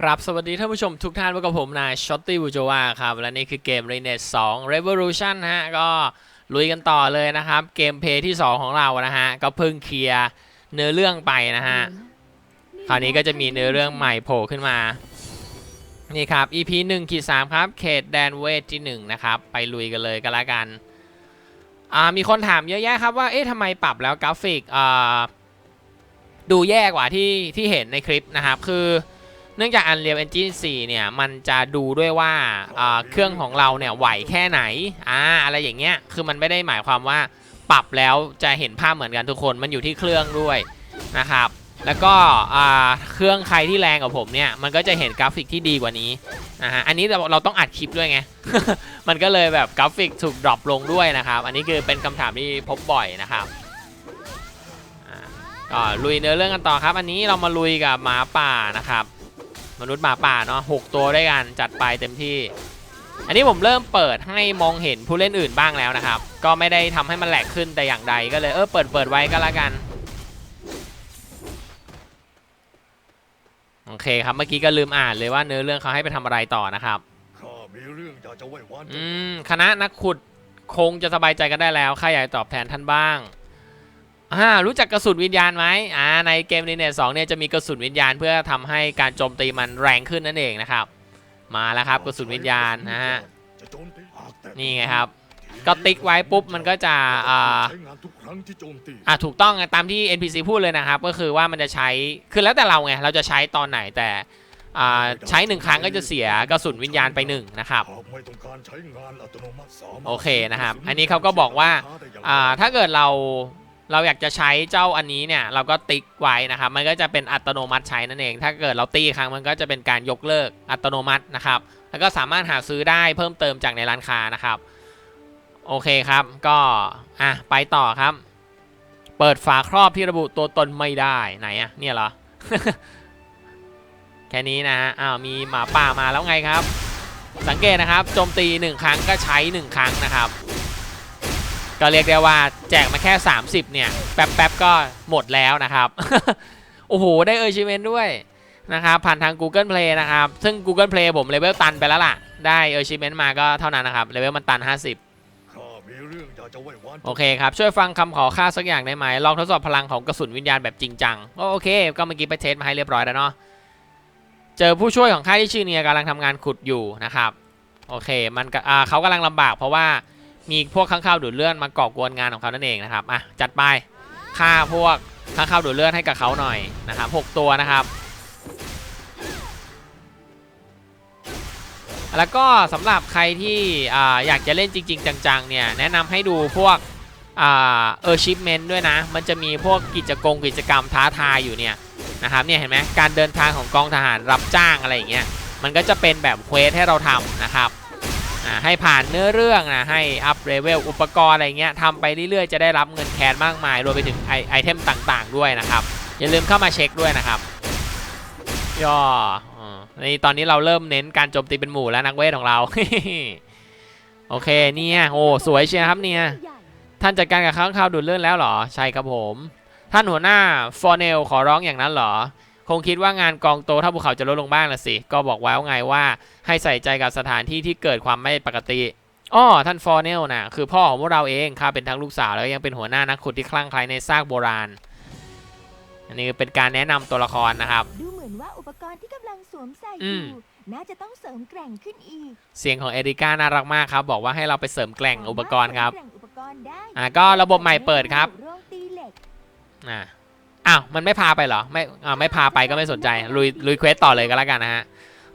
ครับสวัสดีท่านผู้ชมทุกท่านพบกับผมนายช็อตตี้บูโจวาครับ และนี่คือเกม r e n e t 2 Revolution ฮะ ก็ลุยกันต่อเลยนะครับ เกมเพลย์ที่ 2 ของเรานะฮะ ก็เพิ่งเคลียร์เนื้อเรื่องไปนะฮะ คราวนี้ก็จะมีเนื้อเรื่องใหม่โผล่ขึ้นมา นี่ครับ EP 1ขีด3ครับ เขตแดนเวทที่ 1 นะครับ ไปลุยกันเลยก็แล้วกันอ่ามีคนถามเยอะแยะครับว่าเอ๊ะทำไมปรับแล้วกราฟิกอ่าดูแย่กว่าที่ที่เห็นในคลิปนะครับคือ เนื่องจาก Unreal Engine 4 เนี่ย มันจะดูด้วยว่าเครื่องของเราเนี่ยไหวแค่ไหนอ่าอะไรอย่างเงี้ย คือมันไม่ได้หมายความว่าปรับแล้วจะเห็นภาพเหมือนกันทุกคน มันอยู่ที่เครื่องด้วยนะครับ แล้วก็เครื่องใครที่แรงกว่าผมเนี่ย มันก็จะเห็นกราฟิกที่ดีกว่านี้นะฮะ อันนี้เราเราต้องอัดคลิปด้วยไง มันก็เลยแบบกราฟิกถูกดรอปลงด้วยนะครับ อันนี้คือเป็นคำถามที่พบบ่อยนะครับอ่าก็ลุยเนื้อเรื่องกันต่อครับ อันนี้เรามาลุยกับหมาป่านะครับ มนุษย์หมาป่าเนาะหกตัวด้วยกันจัดไปเต็มที่ อันนี้ผมเริ่มเปิดให้มองเห็นผู้เล่นอื่นบ้างแล้วนะครับ ก็ไม่ได้ทำให้มันแหลกขึ้นแต่อย่างใดก็เลยเออเปิดเปิดไว้ก็แล้วกันโอเคครับเมื่อกี้ก็ลืมอ่านเลยว่าเนื้อเรื่องเขาให้ไปทำอะไรต่อนะครับข้ามีเรื่องอยากจะไหว้วานอืมคณะนักขุดคงจะสบายใจกันได้แล้วข้าอยากตอบแทนท่านบ้าง อ่ารู้จักกระสุนวิญญาณไหมอ่าในเกมนี้เนี่ยสองเนี่ยจะมีกระสุนวิญญาณเพื่อทำให้การโจมตีมันแรงขึ้นนั่นเองนะครับ มาแล้วครับกระสุนวิญญาณนะฮะนี่ไงครับ ก็ติ๊กไว้ปุ๊บมันก็จะอ่าอะถูกต้องไงตามที่ NPC พูดเลยนะครับ ก็คือว่ามันจะใช้คือแล้วแต่เราไงเราจะใช้ตอนไหนแต่อ่าใช้หนึ่งครั้งก็จะเสียกระสุนวิญญาณไปหนึ่งนะครับโนมัติสามารถโอเคนะครับ อันนี้เขาก็บอกว่าอ่าถ้าเกิดเรา เราอยากจะใช้เจ้าอันนี้เนี่ยเราก็ติ๊กไว้นะครับ มันก็จะเป็นอัตโนมัติใช้นั่นเอง ถ้าเกิดเราตีครั้งมันก็จะเป็นการยกเลิกอัตโนมัตินะครับ แล้วก็สามารถหาซื้อได้เพิ่มเติมจากในร้านค้านะครับ โอเคครับก็อะไปต่อครับ เปิดฝาครอบที่ระบุตัวตนไม่ได้ไหนอะเนี่ยเหรอแค่นี้นะฮะอ้าวมีหมาป่ามาแล้วไงครับ สังเกตนะครับโจมตีหนึ่งครั้งก็ใช้หนึ่งครั้งนะครับ ก็เรียกได้ว่าแจกมาแค่ 30 เนี่ย แป๊บๆก็หมดแล้วนะครับ โอ้โห ได้เออร์ชิเมนด้วยนะครับ ผ่านทาง Google Play นะครับ ซึ่ง Google Play ผมเลเวลตันไปแล้วล่ะ ได้เออร์ชิเมนมาก็เท่านั้นนะครับเลเวลมันตัน 50ข้ามีเรื่องอยากจะไหว้วานโอเคครับ ช่วยฟังคำขอค่าสักอย่างได้ไหม ลองทดสอบพลังของกระสุนวิญญาณแบบจริงจัง โอเค ก็เมื่อกี้ไปเทสมาให้เรียบร้อยแล้วเนาะ เจอผู้ช่วยของค่ายที่ชื่อเนียกำลังทำงานขุดอยู่นะครับ โอเค มันเขากำลังลำบากเพราะว่า มีพวกข้างข้าวดูดเลือดมาก่อกวนงานของเขานั่นเองนะครับอะจัดไปฆ่าพวกข้างข้าวดูดเลือดให้กับเขาหน่อยนะครับหกตัวนะครับ แล้วก็สำหรับใครที่อ่าอยากจะเล่นจริง ๆ จังๆเนี่ยแนะนำให้ดูพวกอ่าเออชิปเมนด้วยนะ มันจะมีพวกกิจกรรมกิจกรรมท้าทายอยู่เนี่ยนะครับเนี่ยเห็นไหมการเดินทางของกองทหารรับจ้างอะไรอย่างเงี้ยมันก็จะเป็นแบบเควสให้เราทำนะครับ ให้ผ่านเนื้อเรื่องนะให้อัพเลเวลอุปกรณ์อะไรเงี้ยทำไปเรื่อยๆ จะได้รับเงินแคนมากมาย รวมไปถึงไอไอเทมต่างๆ ด้วยนะครับ อย่าลืมเข้ามาเช็คด้วยนะครับย่ออ่าในตอนนี้เราเริ่มเน้นการโจมตีเป็นหมู่แล้วนักเวทของเรา โอเคเนี่ยโอ้สวยเชียครับเนี่ยท่านจัดการกับข้างข่าวดูดเลือดแล้วเหรอ ใช่ครับผม ท่านหัวหน้าฟอร์เนลขอร้องอย่างนั้นเหรอ คงคิดว่างานกองโตเท่าภูเขาจะลดลงบ้างละสิ ก็บอกไว้ว่าไงว่าให้ใส่ใจกับสถานที่ที่เกิดความไม่ปกติอ้อท่านฟอร์เนลนะคือพ่อของพวกเราเองข้าเป็นทั้งลูกสาวแล้วยังเป็นหัวหน้านักขุดที่คลั่งไคล้ในซากโบราณ อันนี้เป็นการแนะนำตัวละครนะครับ ดูเหมือนว่าอุปกรณ์ที่กำลังสวมใส่อือมยู่น่าจะต้องเสริมแกร่งขึ้นอีก เสียงของเอริก้าน่ารักมากครับ บอกว่าให้เราไปเสริมแกร่งอุปกรณ์ครับสามารถเสมแกร่งอุปกรณ์ได้อ่าก็ระบบใหม่เปิดครับโรงตีเหล็กอ่า อ้าวมันไม่พาไปเหรอไม่อ่าไม่พาไปก็ไม่สนใจลุยลุยเควสต่อเลยก็แล้วกันนะฮะ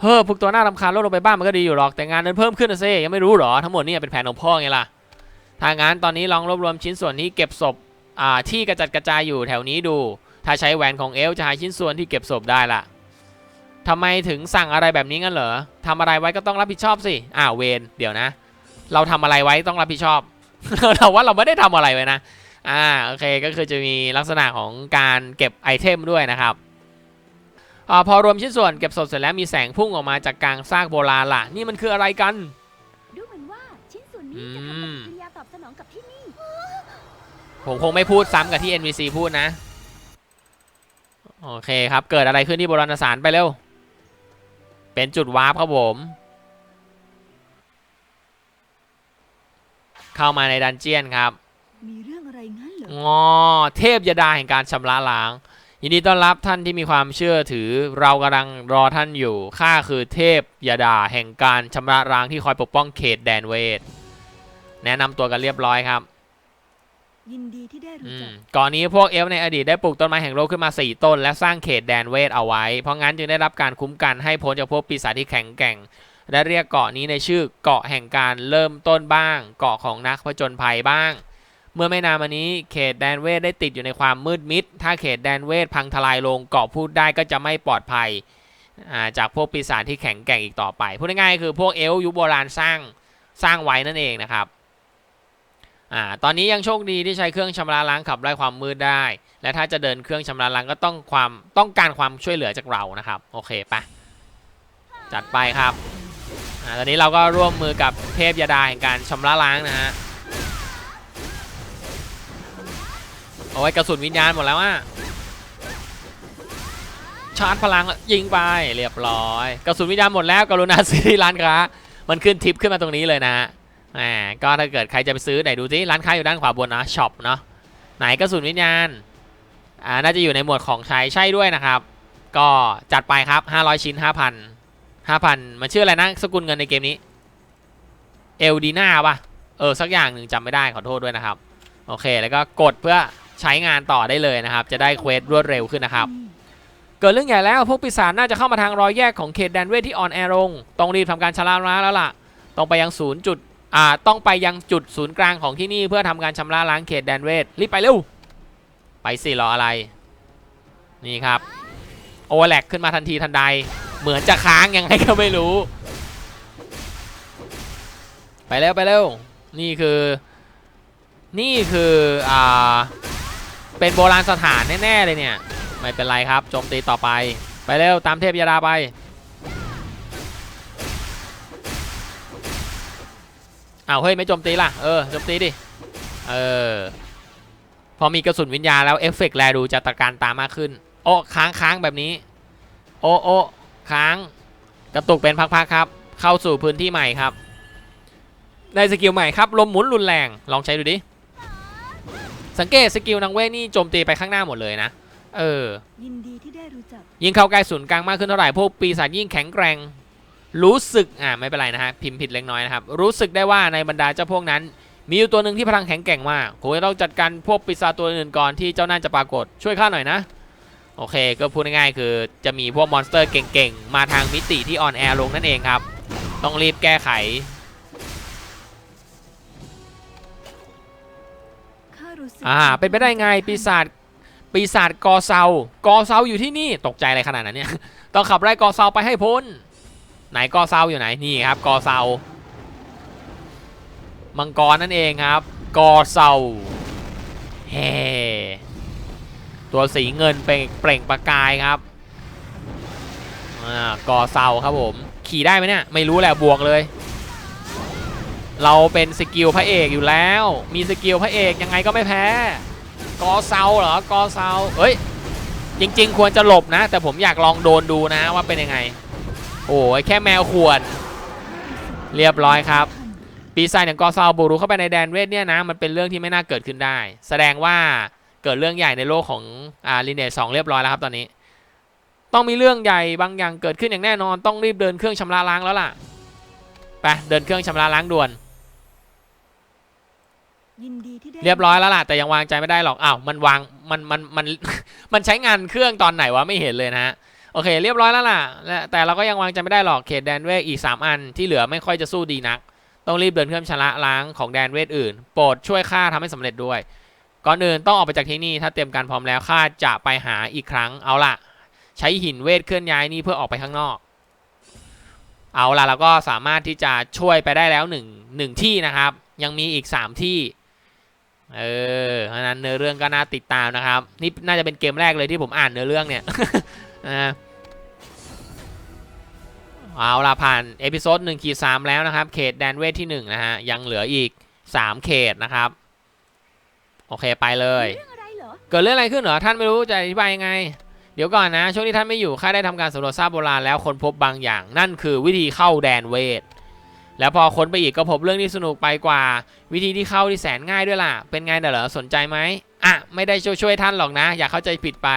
เฮ้อพวกตัวหน้ารำคาญลดลงไปบ้างมันก็ดีอยู่หรอกแต่งานนั้นเพิ่มขึ้นนะเซยังไม่รู้เหรอทั้งหมดนี่เป็นแผนของพ่อไงล่ะทางงั้นตอนนี้ลองรวบรวมชิ้นส่วนที่เก็บศพอ่าที่กระจัดกระจายอยู่แถวนี้ดู ถ้าใช้แหวนของเอลจะหาชิ้นส่วนที่เก็บศพได้ละทำไมถึงสั่งอะไรแบบนี้งั้นเหรอทำอะไรไว้ก็ต้องรับผิดชอบสิอ้าวเวนเดี๋ยวนะ เราทำอะไรไว้ต้องรับผิดชอบเราว่าเราไม่ได้ทำอะไรไว้นะ อ่าโอเคก็คือจะมีลักษณะของการเก็บไอเทมด้วยนะครับอาพอรวมชิ้นส่วนเก็บสดเสร็จแล้วมีแสงพุ่งออกมาจากกลางซากโบราณล่ะ นี่มันคืออะไรกัน ดูเหมือนว่าชิ้นส่วนนี้อืจะทำปมฏิกิริยาตอบสนองกับที่นี่ ผมคงไม่พูดซ้ำกับที่ NPC พูดนะ โอเคครับ เกิดอะไรขึ้นที่โบราณสถานไปเร็ว เป็นจุดวาร์ปครับผม เข้ามาในดันเจียนครับ มีเรื่อง อะไรงั้นเหรอเทพยดาแห่งการชำระล้าง ยินดีต้อนรับท่านที่มีความเชื่อถือ เรากำลังรอท่านอยู่ ข้าคือเทพยดาแห่งการชำระล้างที่คอยปกป้องเขตแดนเวท แนะนำตัวกันเรียบร้อยครับ ยินดีที่ได้รู้จัก ก่อนนี้พวกเอลฟ์ในอดีตได้ปลูกต้นไม้แห่งโลกขึ้นมา 4 ต้น และสร้างเขตแดนเวทเอาไว้ เพราะงั้นจึงได้รับการคุ้มกันให้พ้นจากพวกปีศาจที่แข็งแกร่ง และเรียกเกาะนี้ในชื่อเกาะแห่งการเริ่มต้นบ้าง เกาะของนักผจญภัยบ้าง เมื่อไม่นานมานี้เขตแดนเวทได้ติดอยู่ในความมืดมิด ถ้าเขตแดนเวทพังทลายลงเกาะพูดได้ก็จะไม่ปลอดภัยาจากพวกปีศาจที่แข็งแกร่งอีกต่อไป พูดง่ายๆคือพวกเอลยุคโบราณสร้างสร้างไว้นั่นเองนะครับอตอนนี้ยังโชคดีที่ใช้เครื่องชำระล้างขับไล่ความมืดได้ และถ้าจะเดินเครื่องชำระล้างก็ต้องความต้องการความช่วยเหลือจากเรานะครับโอเคปะจัดไปครับอตอนนี้เราก็ร่วมมือกับเทพยดาแห่งการชำระล้างนะฮะ โอ้ยกระสุนวิญญาณหมดแล้วอะชาร์จพลังยิงไปเรียบร้อย กระสุนวิญญาณหมดแล้วกรุณาซื้อที่ร้านค้ามันขึ้นทิปขึ้นมาตรงนี้เลยนะฮะแหมก็ถ้าเกิดใครจะไปซื้อไหนดูสิร้านค้าอยู่ด้านขวาบนนะช็อปเนาะไหนกระสุนวิญญาณอ่าน่าจะอยู่ในหมวดของใช้ใช่ด้วยนะครับ ก็จัดไปครับ 500 ชิ้น 5,000 5,000 มันชื่ออะไรนะสกุลเงินในเกมนี้เอลดีนาป่ะเออสักอย่างหนึ่งจำไม่ได้ขอโทษด้วยนะครับ โอเคแล้วก็กดเพื่อ ใช้งานต่อได้เลยนะครับ จะได้เควสรวดเร็วขึ้นนะครับ เกิดเรื่องใหญ่แล้วพวกปีศาจน่าจะเข้ามาทางรอยแยกของเขตแดนเวทที่ออนแอร์ลงต้องรีบทำการชำระล้างแล้วล่ะ ต้องไปยังศูนย์จุดอ่าต้องไปยังจุดศูนย์กลางของที่นี่เพื่อทำการชำระล้างเขตแดนเวทรีบไปเร็วไปสิรออะไร นี่ครับโอเวอร์แลกขึ้นมาทันทีทันใด เหมือนจะค้างยังไงก็ไม่รู้ ไปเร็วไปเร็วนี่คือ นี่คืออ่า เป็นโบราณสถานแน่ๆเลยเนี่ย ไม่เป็นไรครับโจมตีต่อไป ไปเร็วตามเทพยดาไปอ้าวเฮ้ยไม่โจมตีล่ะ เออโจมตีดิ เออ พอมีกระสุนวิญญาแล้วเอฟเฟกต์แลดูจะตะการตามากขึ้น โอ้ค้างค้างแบบนี้ โอ้โอ้ค้างกระตุกเป็นพักๆครับ เข้าสู่พื้นที่ใหม่ครับ ในสกิลใหม่ครับลมหมุนรุนแรงลองใช้ดูดิ สังเกตสกิลนางเวทนี่โจมตีไปข้างหน้าหมดเลยนะ เออ ยินดีที่ได้รู้จัก ยิ่งเข้าใกล้ศูนย์กลางมากขึ้นเท่าไหร่พวกปีศาจยิ่งแข็งแกร่ง รู้สึกอ่าไม่เป็นไรนะฮะพิมพ์ผิดเล็กน้อยนะครับ รู้สึกได้ว่าในบรรดาเจ้าพวกนั้น มีอยู่ตัวหนึ่งที่พลังแข็งแกร่งมากคงจะต้องจัดการพวกปีศาจตัวอื่นก่อนที่เจ้านั่นจะปรากฏช่วยข้าหน่อยนะโอเคก็พูดง่ายๆคือจะมีพวกมอนสเตอร์เก่งๆ มาทางมิติที่ออนแอร์ลงนั่นเองครับ ต้องรีบแก้ไข อ่า เป็นไปได้ไงปีศาจปีศาจกอเซากอเซาอยู่ที่นี่ตกใจอะไรขนาดนั้นเนี่ย ต้องขับไล่กอเซาไปให้พ้น ไหนกอเซาอยู่ไหนนี่ครับกอเซามังกรนั่นเองครับ กอเซาเฮ้ตัวสีเงินเป็นเปล่งประกายครับอ่ากอเซาครับผม ขี่ได้ไหมเนี่ยไม่รู้แหละบวกเลย เราเป็นสกิลพระเอกอยู่แล้ว มีสกิลพระเอกยังไงก็ไม่แพ้ กอเซาเหรอกอเซาเอ้ย จริง ๆ ควรจะหลบนะ แต่ผมอยากลองโดนดูนะว่าเป็นยังไง โอ้ยแค่แมวขวนเรียบร้อยครับ ปีศาจอย่างกอเซาบุรุเข้าไปในแดนเวทเนี่ยนะ มันเป็นเรื่องที่ไม่น่าเกิดขึ้นได้ แสดงว่าเกิดเรื่องใหญ่ในโลกของอ่าลินเนตสองเรียบร้อยแล้วครับตอนนี้ ต้องมีเรื่องใหญ่บางอย่างเกิดขึ้นอย่างแน่นอน ต้องรีบเดินเครื่องชำระล้างแล้วล่ะไปเดินเครื่องชำระล้างด่วน ยินดีที่ได้เรียบร้อยแล้วล่ะแต่ยังวางใจไม่ได้หรอกอ้าวมันวางมันมันมัน มันใช้งานเครื่องตอนไหนวะไม่เห็นเลยนะฮะโอเค เรียบร้อยแล้วล่ะและแต่เราก็ยังวางใจไม่ได้หรอกเขตแดนเวทอีก 3 อันที่เหลือไม่ค่อยจะสู้ดีนัก ต้องรีบเดินเครื่องชำระล้างของแดนเวทอื่น โปรดช่วยข้าทำให้สำเร็จด้วย ก่อนอื่นต้องออกไปจากที่นี่ถ้าเตรียมการพร้อมแล้วข้าจะไปหาอีกครั้งเอาล่ะ ใช้หินเวทเคลื่อนย้ายนี่เพื่อออกไปข้างนอก เอาล่ะเราก็สามารถที่จะช่วยไปได้แล้วหนึ่งหนึ่งที่นะครับ ยังมีอีก 3 ที่ เออเพราะฉะนั้นเนื้อเรื่องก็น่าติดตามนะครับ นี่น่าจะเป็นเกมแรกเลยที่ผมอ่านเนื้อเรื่องเนี่ยนะเอาละผ่านเอพิโซดหนึ่งขีดสามแล้วนะครับ เขตแดนเวทที่หนึ่งนะฮะ ยังเหลืออีก3เขตนะครับ โอเคไปเลยเรื่องอะไรเหรอเกิดเรื่องอะไรขึ้นเหรอ ท่านไม่รู้จะอธิบายยังไงดี๋ยวก่อนนะ ช่วงที่ท่านไม่อยู่ข้าได้ทำการสำรวจทราบโบราณแล้วค้นพบบางอย่าง นั่นคือวิธีเข้าแดนเวท แล้วพอค้นไปอีกก็พบเรื่องที่สนุกไปกว่า วิธีที่เข้าที่แสนง่ายด้วยล่ะ เป็นไงเด้อเหรอสนใจไหมอะไม่ได้ช่วยช่วยท่านหรอกนะ อย่าเข้าใจผิดไป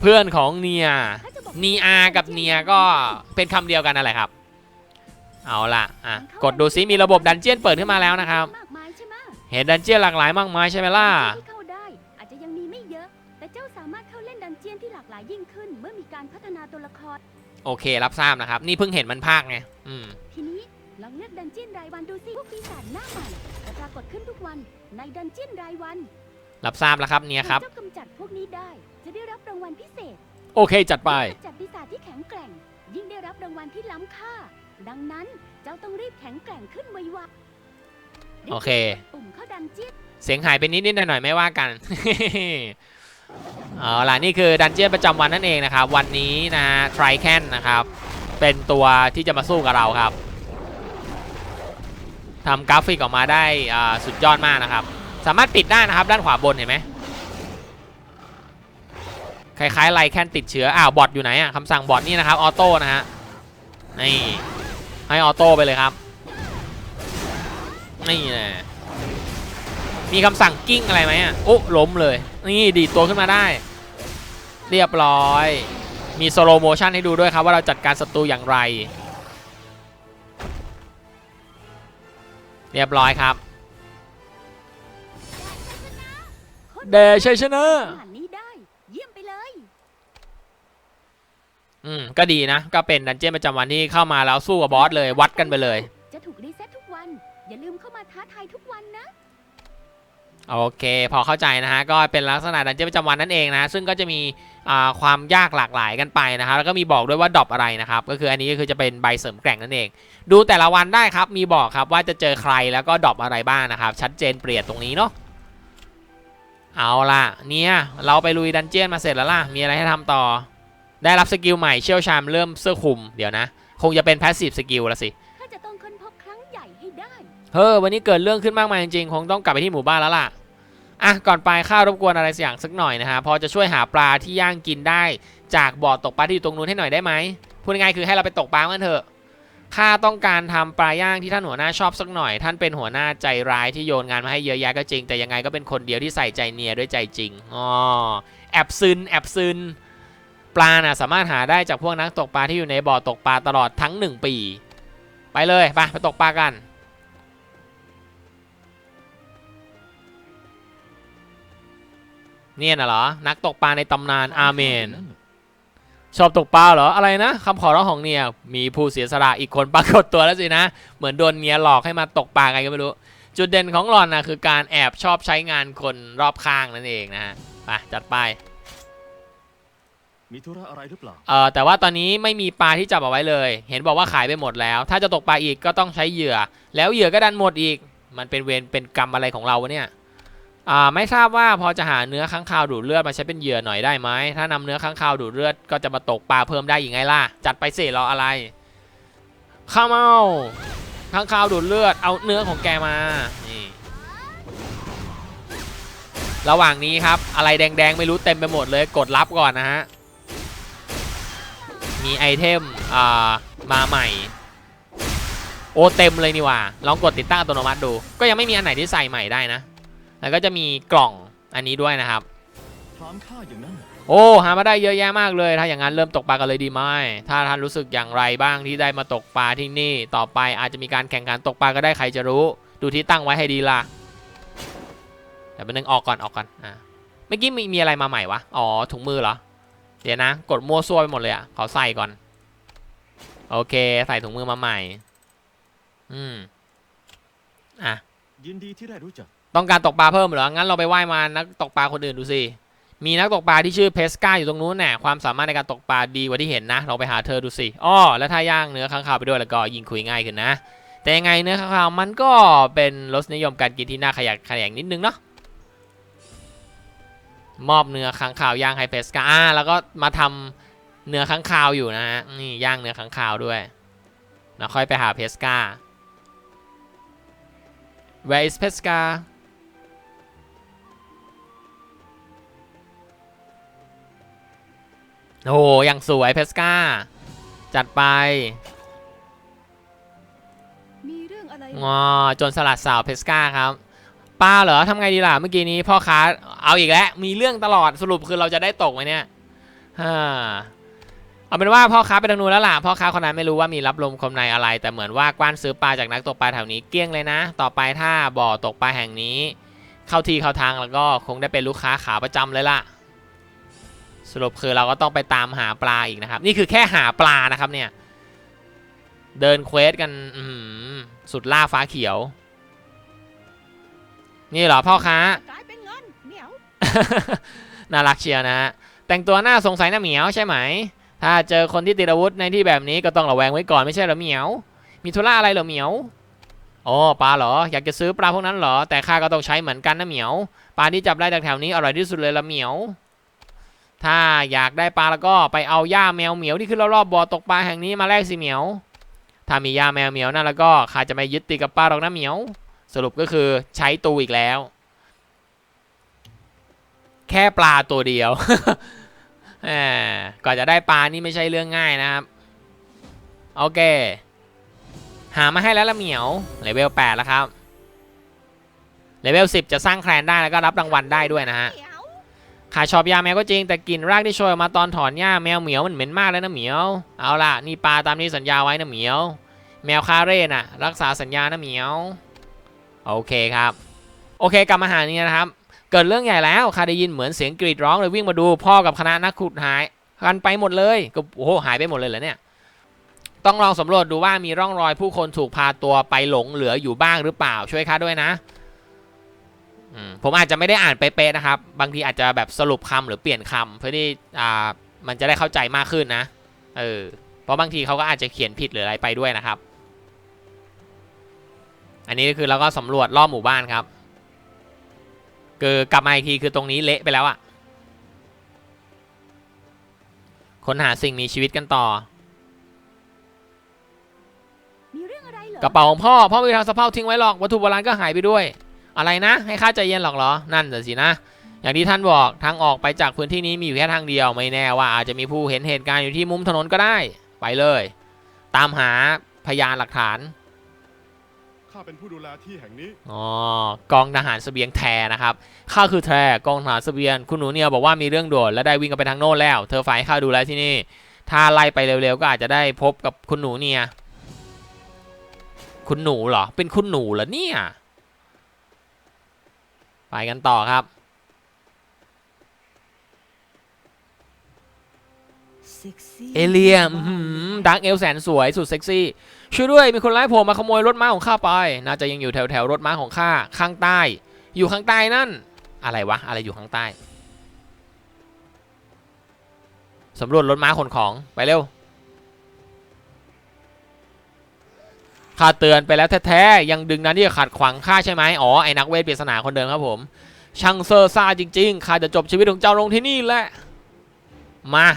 เพื่อนของเนียข้าจะบอกนีอากับเนียก็เป็นคำเดียวกันนั่นแหละครับ เอาล่ะอะกดดูซิมีระบบดันเจียนเปิดขึ้นมาแล้วนะครับ มากมายใช่ไหมเห็นดันเจียนหลากหลายมากมายใช่ไหมล่ะ ที่เข้าได้ อาจจะยังมีไม่เยอะ แต่เจ้าสามารถเข้าเล่นดันเจียนที่หลากหลายยิ่งขึ้น เมื่อมีการพัฒนาตัวละคร โอเครับทราบนะครับ นี่เพิ่งเห็นมันภาคไงอืมทีนี้ลองเลือกดันเจียนรายวันดูสิพวกปีศาจหน้าใหม่จะปรากฏขึ้นทุกวันในดันเจียนรายวันรับทราบแล้วครับเนี่ยครับหากเจ้ากำจัดพวกนี้ได้ จะได้รับรางวัลพิเศษ โอเค จัดไปกำจัดปีศาจที่แข็งแกร่ง ยิ่งได้รับรางวัลที่ล้ำค่า ดังนั้นเจ้าต้องรีบแข็งแกร่งขึ้นไวๆโอเค ปุ่มเข้าดันเจียนเสียงหายไปนิดนิดหน่อยหน่อยๆไม่ว่ากัน เอาล่ะนี่คือดันเจียนประจำวันนั่นเองนะครับ วันนี้นะไทรแคนนะครับเป็นตัวที่จะมาสู้กับเราครับทำกราฟิกออกมาได้อ่าสุดยอดมากนะครับ สามารถปิดได้นะครับ ด้านขวาบนเห็นไหมคล้ายๆไลแคนติดเชื้ออ้าวบอทอยู่ไหนอะคำสั่งบอทนี่นะครับออโต้นะฮะนี่ให้ออโต้ไปเลยครับนี่แหละ มีคำสั่งกิ้งอะไรไหมอะโอ้ล้มเลย นี่ดีดตัวขึ้นมาได้ เรียบร้อย มีสโลโมชันให้ดูด้วยครับว่าเราจัดการศัตรูอย่างไร เรียบร้อยครับ เดชัยชนะขนาดนี้ได้เยี่ยมไปเลยอืมก็ดีนะ ก็เป็นดันเจี้ยนประจำวันที่เข้ามาแล้วสู้กับบอสเลยวัดกันไปเลย โอเค พอเข้าใจนะฮะ ก็เป็นลักษณะดันเจี้ยนประจำวันนั่นเองนะ ซึ่งก็จะมีอ่าความยากหลากหลายกันไปนะครับ แล้วก็มีบอกด้วยว่าดรอปอะไรนะครับ ก็คืออันนี้ก็คือจะเป็นใบเสริมแกร่งนั่นเอง ดูแต่ละวันได้ครับ มีบอกครับว่าจะเจอใครแล้วก็ดรอปอะไรบ้างนะครับ ชัดเจนเปรียดตรงนี้เนาะ เอาล่ะ เนี่ยเราไปลุยดันเจี้ยนมาเสร็จแล้วล่ะ มีอะไรให้ทำต่อ ได้รับสกิลใหม่เชี่ยวชาญเริ่มเสื้อคลุม เดี๋ยวนะ คงจะเป็นแพสซีฟสกิลละสิถ้าจะต้องค้นพบครั้งใหญ่ให้ได้ เฮ้อวันนี้เกิดเรื่องขึ้นมากมายจริงๆ คงต้องกลับไปที่หมู่บ้านแล้วล่ะ อะก่อนไปข้ารบกวนอะไรสักอย่างสักหน่อยนะฮะพอจะช่วยหาปลาที่ย่างกินได้จากบ่อตกปลาที่อยู่ตรงนู้นให้หน่อยได้ไหมพูดง่ายๆคือให้เราไปตกปลากันเถอะข้าต้องการทำปลาย่างที่ท่านหัวหน้าชอบสักหน่อย ท่านเป็นหัวหน้าใจร้ายที่โยนงานมาให้เยอะแยะก็จริง แต่ยังไงก็เป็นคนเดียวที่ใส่ใจเนียด้วยใจจริงอ๋อแอบซึนแอบซึนปลาน่ะสามารถหาได้จากพวกนักตกปลาที่อยู่ในบ่อตกปลาตลอดทั้งหนึ่งปี ไปเลยไปไปตกปลากัน เนี่ยน่ะเหรอ นักตกปลาในตำนานอาเมน ชอบตกปลาเหรอ อะไรนะคำขอร้องของเนี่ย มีผู้เสียสละอีกคนปรากฏตัวแล้วสินะ เหมือนโดนเมียหลอกให้มาตกปลาไงก็ไม่รู้ จุดเด่นของหลอนนะคือการแอบชอบใช้งานคนรอบข้างนั่นเองนะฮะไปจัดไปมีธุระอะไรหรือเปล่า เออแต่ว่าตอนนี้ไม่มีปลาที่จับเอาไว้เลย เห็นบอกว่าขายไปหมดแล้ว ถ้าจะตกปลาอีกก็ต้องใช้เหยื่อ แล้วเหยื่อก็ดันหมดอีก มันเป็นเวรเป็นกรรมอะไรของเราวะเนี่ย อ่าไม่ทราบว่าพอจะหาเนื้อค้างคาวดูดเลือดมาใช้เป็นเหยื่อหน่อยได้ไหมถ้านำเนื้อค้างคาวดูดเลือดก็จะมาตกปลาเพิ่มได้ยังไงล่ะ จัดไปสิรออะไรข้าวเมาค้างคาวดูดเลือดเอาเนื้อของแกมานี่ระหว่างนี้ครับอะไรแดงๆไม่รู้เต็มไปหมดเลยกดรับก่อนนะฮะมีไอเทมอ่ามาใหม่โอเต็มเลยนี่ว่าลองกดติดตั้งอัตโนมัติดู ก็ยังไม่มีอันไหนที่ใส่ใหม่ได้นะ แล้วก็จะมีกล่องอันนี้ด้วยนะครับถามข้าอย่างนั้นโอ้หามาได้เยอะแยะมากเลย ถ้าอย่างนั้นเริ่มตกปลากันเลยดีไหมถ้าท่านรู้สึกอย่างไรบ้างที่ได้มาตกปลาที่นี่ ต่อไปอาจจะมีการแข่งขันตกปลาก็ได้ใครจะรู้ ดูที่ตั้งไว้ให้ดีล่ะเดี๋ยวไปนึงออกก่อนออกก่อนอะเมื่อกี้มีมีอะไรมาใหม่วะอ๋อถุงมือเหรอเดี๋ยวนะ กดมั่วซั่วไปหมดเลยอะขอใส่ก่อน โอเค ใส่ถุงมือมาใหม่ อืมอะยินดีที่ได้รู้จัก ต้องการตกปลาเพิ่มเหรอ งั้นเราไปไหว้มานักตกปลาคนอื่นดูสิ มีนักตกปลาที่ชื่อเพสกาอยู่ตรงนู้นแน่ความสามารถในการตกปลาดีกว่าที่เห็นนะ เราไปหาเธอดูสิ อ้อ แล้วถ้าย่างเนื้อค้างคาวไปด้วยแล้วก็ยิงคุยง่ายขึ้นนะ แต่ยังไงเนื้อค้างคาวมันก็เป็นรสนิยมการกินที่น่าขยักขยงนิดนึงเนาะ มอบเนื้อค้างคาวย่างให้เพสกาอ่าแล้วก็มาทำเนื้อค้างคาวอยู่นะฮะ นี่ย่างเนื้อค้างคาวด้วยแล้วค่อยไปหาเพสกา Where is Pesca โอ้โหอย่างสวยเพสกาจัดไปมีเรื่องอะไรงอจนสลัดสาวเพสกาครับป้าเหรอทำไงดีล่ะเมื่อกี้นี้พ่อค้าเอาอีกแล้วมีเรื่องตลอดสรุปคือเราจะได้ตกไหมเนี่ยฮ่าเอาเป็นว่าพ่อค้าไปทางนู้นแล้วล่ะพ่อค้าคนนั้นไม่รู้ว่ามีรับลมคมในอะไร แต่เหมือนว่ากว้านซื้อปลาจากนักตกปลาแถวนี้เกลี้ยงเลยนะ ต่อไปถ้าบ่อตกปลาแห่งนี้ เข้าทีเข้าทางแล้วก็คงได้เป็นลูกค้าขาประจำเลยล่ะ สรุปคือเราก็ต้องไปตามหาปลาอีกนะครับ นี่คือแค่หาปลานะครับเนี่ย เดินเควสกันอื้อหือสุดล่าฟ้าเขียว นี่เหรอพ่อค้ากลายเป็นเงินเหนียวน่ารักเชียวนะฮะแต่งตัวน่าสงสัยนะเหมียวใช่ไหม ถ้าเจอคนที่ติดอาวุธในที่แบบนี้ก็ต้องระแวงไว้ก่อนไม่ใช่เหรอเหมียว มีธุระอะไรเหรอเหมียวอ๋อปลาเหรอ อยากจะซื้อปลาพวกนั้นเหรอ แต่ข้าก็ต้องใช้เหมือนกันนะเหมียว ปลาที่จับได้จากแถวนี้อร่อยที่สุดเลยละเหมียว ถ้าอยากได้ปลาแล้วก็ไปเอาหญ้าแมวเหมียวที่ขึ้นรอบๆบ่อตกปลาแห่งนี้มาแลกสิเหมียว ถ้ามีหญ้าแมวเหมียวนั่นแล้วก็ข้าจะไม่ยึดติดกับปลาหรอกนะเหมียว สรุปก็คือใช้ตูอีกแล้ว แค่ปลาตัวเดียวแหมก่อนจะได้ปลานี่ไม่ใช่เรื่องง่ายนะครับ โอเค หามาให้แล้วละเหมียวเลเวล8แล้วครับเลเวล10 จะสร้างแคลนได้แล้วก็รับรางวัลได้ด้วยนะฮะ ขาชอบยาแมวก็จริงแต่กลิ่นรากที่โชยออกมาตอนถอนหญ้าแมวเหมียวมันเหม็นมากเลยนะเหมียว เอาล่ะนี่ปลาตามที่สัญญาไว้นะเหมียว แมวคาเร่น่ะ รักษาสัญญานะเหมียว โอเคครับ โอเคกลับมาหานี่นะครับ เกิดเรื่องใหญ่แล้วข้าได้ยินเหมือนเสียงกรีดร้องเลยวิ่งมาดูพ่อกับคณะนักขุดหายกันไปหมดเลยก็โอ้โหหายไปหมดเลยเหรอเนี่ยต้องลองสำรวจดูว่ามีร่องรอยผู้คนถูกพาตัวไปหลงเหลืออยู่บ้างหรือเปล่าช่วยข้าด้วยนะ ผมอาจจะไม่ได้อ่านเป๊ะๆนะครับ บางทีอาจจะแบบสรุปคำหรือเปลี่ยนคำเพื่อที่อ่ามันจะได้เข้าใจมากขึ้นนะเออเพราะบางทีเขาก็อาจจะเขียนผิดหรืออะไรไปด้วยนะครับ อันนี้คือเราก็สำรวจรอบหมู่บ้านครับคือกลับมาอีกทีคือตรงนี้เละไปแล้วอะค้นหาสิ่งมีชีวิตกันต่อมีเรื่องอะไรเหรอกระเป๋าของพ่อ พ่อไม่มีทางสะเพร่าทิ้งไว้หรอก วัตถุโบราณก็หายไปด้วย อะไรนะ ให้ข้าใจเย็นหรอกเหรอ นั่นสิสินะ อย่างที่ท่านบอกทางออกไปจากพื้นที่นี้มีอยู่แค่ทางเดียวไม่แน่ว่าอาจจะมีผู้เห็นเหตุการณ์อยู่ที่มุมถนนก็ได้ ไปเลย ตามหาพยานหลักฐานข้าเป็นผู้ดูแลที่แห่งนี้ อ๋อ กองทหารเสบียงแทนะครับ ข้าคือแทกองทหารเสบียง คุณหนูเนี่ยบอกว่ามีเรื่องด่วนและได้วิ่งกันไปทางโน้นแล้ว เธอฝ่ายให้ข้าดูแลที่นี่ ถ้าไล่ไปเร็วๆก็อาจจะได้พบกับคุณหนูเนี่ย คุณหนูเหรอ เป็นคุณหนูเหรอเนี่ย ไปกันต่อครับเซ็กซี่เอเลียมดักเอลแสนสวยสุดเซ็กซี่ ช่วยด้วย มีคนร้ายโผล่มาขโมยรถม้าของข้าไป น่าจะยังอยู่แถวแถวๆรถม้าของข้าข้างใต้ อยู่ข้างใต้นั่น อะไรวะ อะไรอยู่ข้างใต้สำรวจรถม้าขนของไปเร็ว ข้าเตือนไปแล้วแท้ๆ ยังดึงนั้นที่จะขัดขวางข้าใช่ไหมอ๋อ ไอ้นักเวทปริศนาคนเดิมครับผม ช่างเซอร์ซ่าจริงๆ ข้าจะจบชีวิตของเจ้าลงที่นี่แหละ มา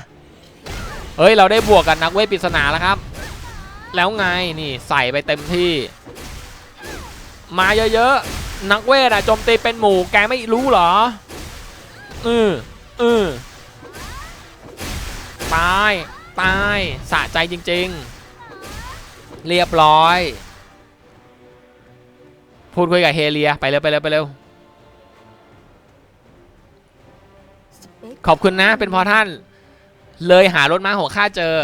เฮ้ย เราได้บวกกับนักเวทปริศนาแล้วครับ แล้วไง นี่ใส่ไปเต็มที่ มาเยอะๆ นักเวทอะโจมตีเป็นหมู่ แกไม่รู้เหรอ อืออือตาย ตาย สะใจจริง ๆ เรียบร้อย พูดคุยกับเฮเลีย ไปเร็วไปเร็วไปเร็วขอบคุณนะ เป็นพอท่าน เลยหารถม้าของข้าเจอ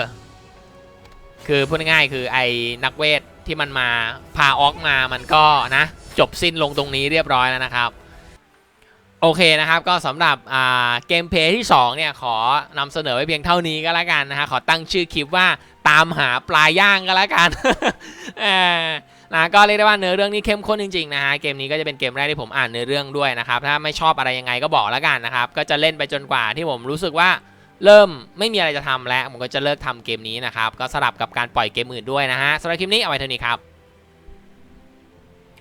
คือพูดง่ายๆคือไอ้นักเวทที่มันมาพาออกมามันก็นะ จบสิ้นลงตรงนี้เรียบร้อยแล้วนะครับ โอเคนะครับก็สำหรับเกมเพย์ที่ 2 เนี่ย ขอนำเสนอไว้เพียงเท่านี้ก็แล้วกันนะฮะขอตั้งชื่อคลิปว่าตามหาปลาย่างก็แล้วกันเออนะก็เรียกได้ว่าเนื้อเรื่องนี้เข้มข้นจริงๆนะฮะเกมนี้ก็จะเป็นเกมแรกที่ผมอ่านเนื้อเรื่องด้วยนะครับถ้าไม่ชอบอะไรยังไงก็บอกแล้วกันนะครับก็จะเล่นไปจนกว่าที่ผมรู้สึกว่าเริ่มไม่มีอะไรจะทำแล้วผมก็จะเลิกทำเกมนี้นะครับก็สลับกับการปล่อยเกมอื่นด้วยนะฮะสำหรับคลิปนี้เอาไว้เท่านี้ครับ